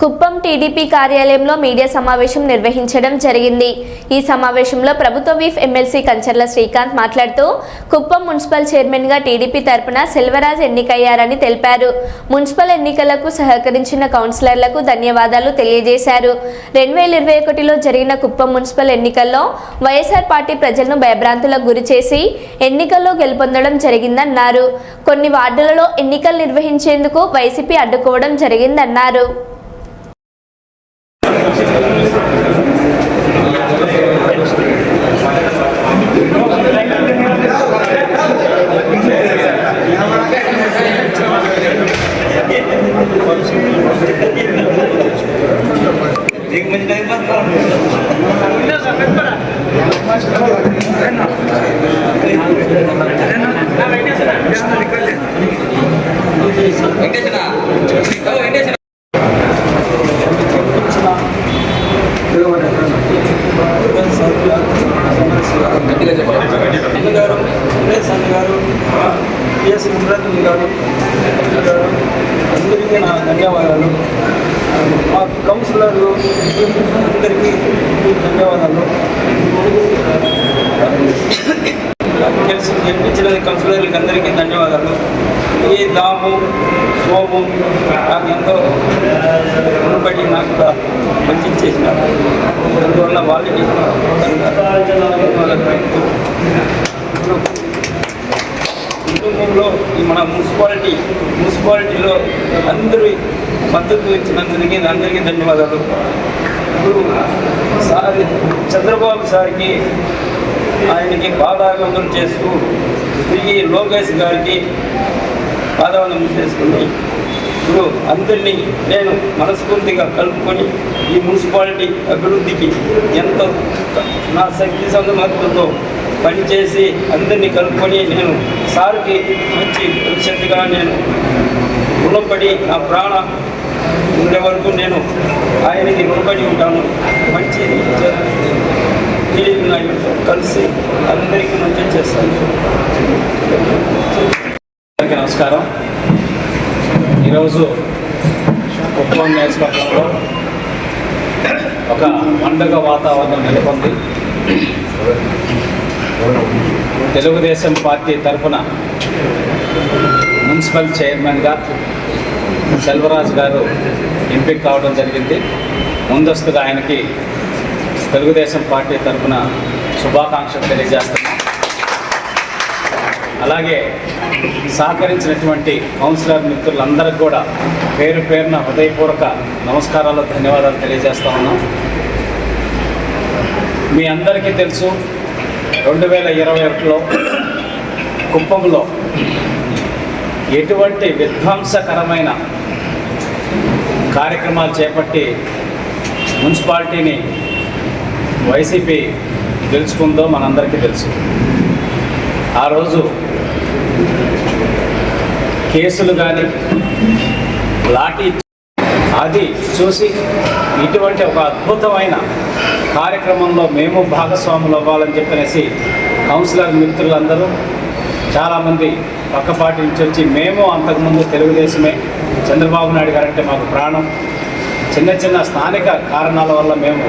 Kuppam TDP కార్యాలయంలో media సమావేశం నిర్వహించడం జరిగింది. ఈ సమావేశంలో ప్రభుత్వ వీఫ్ ఎమ్మెల్సీ కంచర్ల శ్రీకాంత్ మాట్లాడుతూ కుప్పం మున్సిపల్ చైర్మన్గా టీడీపీ తరపున సెల్వరాజ్ ఎన్నికయ్యారని తెలిపారు. మున్సిపల్ ఎన్నికలకు సహకరించిన కౌన్సిలర్లకు ధన్యవాదాలు తెలియజేశారు. రెండు వేల ఇరవై ఒకటిలో జరిగిన కుప్పం మున్సిపల్ ఎన్నికల్లో వైఎస్ఆర్ పార్టీ ప్రజలను భయభ్రాంతులకు గురి చేసి ఎన్నికల్లో గెలుపొందడం జరిగిందన్నారు. కొన్ని వార్డులలో ఎన్నికలు నిర్వహించేందుకు వైసీపీ అడ్డుకోవడం జరిగిందన్నారు. సురేష్ అన్న గారు పిఎస్ మునరత్న గారు అందరికీ నా ధన్యవాదాలు. మా కౌన్సిలర్లు అందరికీ ధన్యవాదాలు. నాకు తెలిసి గెలిపించిన కౌన్సిలర్లకి అందరికీ ధన్యవాదాలు. ఈ దాము సోము నాకు ఎంతో రుణపడి నాకు కూడా మంచి చేసినారు అందువల్ల వాళ్ళకి ధన్యవాదాలు. ఈ మన మున్సిపాలిటీ మున్సిపాలిటీలో అందరూ మద్దతు ఇచ్చినందుకు అందరికీ ధన్యవాదాలు. ఇప్పుడు సార్ చంద్రబాబు సార్కి ఆయనకి పాదాగమనం చేస్తూ తిరిగి లోకేష్ గారికి పాదావనం చేసుకుని ఇప్పుడు అందరినీ నేను మనస్ఫూర్తిగా కలుపుకొని ఈ మున్సిపాలిటీ అభివృద్ధికి ఎంతో నా శక్తి సందర్భంతో పనిచేసి అందరినీ కలుపుకొని నేను సార్కి మంచి భవిష్యత్తుగా నేను రుణపడి నా ప్రాణ ఉండే వరకు నేను ఆయనకి రుణపడి ఉంటాను. మంచి నాయకులతో కలిసి అందరికీ మంచి చేస్తాను. అందరికీ నమస్కారం. ఈరోజు కుప్పం నియోజకవర్గంలో ఒక పండుగ వాతావరణం నెలకొంది. తెలుగుదేశం పార్టీ తరఫున మున్సిపల్ చైర్మన్గా సెల్వరాజు గారు ఎంపిక కావడం జరిగింది. ముందస్తుగా ఆయనకి తెలుగుదేశం పార్టీ తరఫున శుభాకాంక్షలు తెలియజేస్తున్నాం. అలాగే సహకరించినటువంటి కౌన్సిలర్ మిత్రులందరికీ కూడా పేరు పేరున హృదయపూర్వక నమస్కారాలు ధన్యవాదాలు తెలియజేస్తా ఉన్నాం. మీ అందరికీ తెలుసు రెండు వేల ఇరవై ఒకటిలో కుప్పంలో ఎటువంటి విధ్వంసకరమైన కార్యక్రమాలు చేపట్టి మున్సిపాలిటీని వైసీపీ గెలుచుకుందో మనందరికీ తెలుసు. ఆ రోజు కేసులు కానీ లాఠీ అది చూసి ఇటువంటి ఒక అద్భుతమైన కార్యక్రమంలో మేము భాగస్వాములు అవ్వాలని చెప్పనేసి కౌన్సిలర్ మిత్రులందరూ చాలామంది పక్కపాటి నుంచి వచ్చి మేము అంతకుముందు తెలుగుదేశమే. చంద్రబాబు నాయుడు గారంటే మాకు ప్రాణం. చిన్న చిన్న స్థానిక కారణాల వల్ల మేము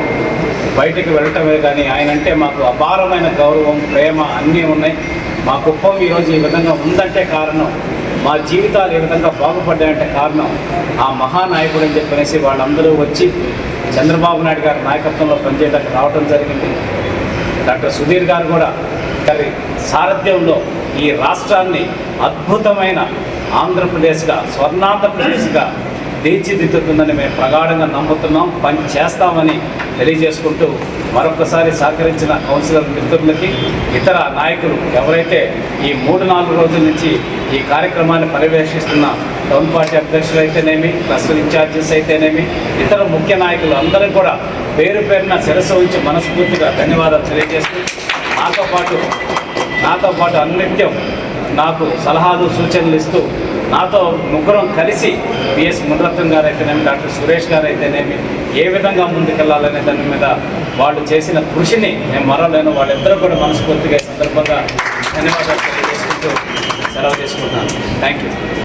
బయటికి వెళ్ళటమే కానీ ఆయన అంటే మాకు అపారమైన గౌరవం ప్రేమ అన్నీ ఉన్నాయి. మా కుప్పం ఈరోజు ఈ విధంగా ఉందంటే కారణం మా జీవితాలు ఏ విధంగా బాగుపడ్డాయంటే కారణం ఆ మహానాయకుడు అని చెప్పనేసి వాళ్ళందరూ వచ్చి చంద్రబాబు నాయుడు గారి నాయకత్వంలో పనిచేయడానికి రావడం జరిగింది. డాక్టర్ సుధీర్ గారు కూడా గారి సారథ్యంలో ఈ రాష్ట్రాన్ని అద్భుతమైన ఆంధ్రప్రదేశ్గా స్వర్ణాంధ్రప్రదేశ్గా తీర్చిదిద్దుతుందని మేము ప్రగాఢంగా నమ్ముతున్నాం పని చేస్తామని తెలియజేసుకుంటూ మరొకసారి సహకరించిన కౌన్సిలర్ మిత్రులకి ఇతర నాయకులు ఎవరైతే ఈ మూడు నాలుగు రోజుల నుంచి ఈ కార్యక్రమాన్ని పర్యవేక్షిస్తున్న టౌన్ పార్టీ అధ్యక్షులు అయితేనేమి క్లస్టర్ ఇన్ఛార్జెస్ అయితేనేమి ఇతర ముఖ్య నాయకులు అందరూ కూడా పేరు పేరున శిరస్సు ఉంచి మనస్ఫూర్తిగా ధన్యవాదాలు తెలియజేస్తూ నాతో పాటు నాతో పాటు అన్నిత్యం నాకు సలహాలు సూచనలు ఇస్తూ నాతో ముగ్గురం కలిసి పిఎస్ మునరత్నం గారు అయితేనేమి డాక్టర్ సురేష్ గారు అయితేనేమి ఏ విధంగా ముందుకెళ్ళాలనే దాని మీద వాళ్ళు చేసిన కృషిని నేను మరవలేను. వాళ్ళిద్దరూ కూడా మనస్ఫూర్తిగా ఈ సందర్భంగా ధన్యవాదాలు తెలియజేసుకుంటూ సెలవు తీసుకుంటున్నాను. Thank you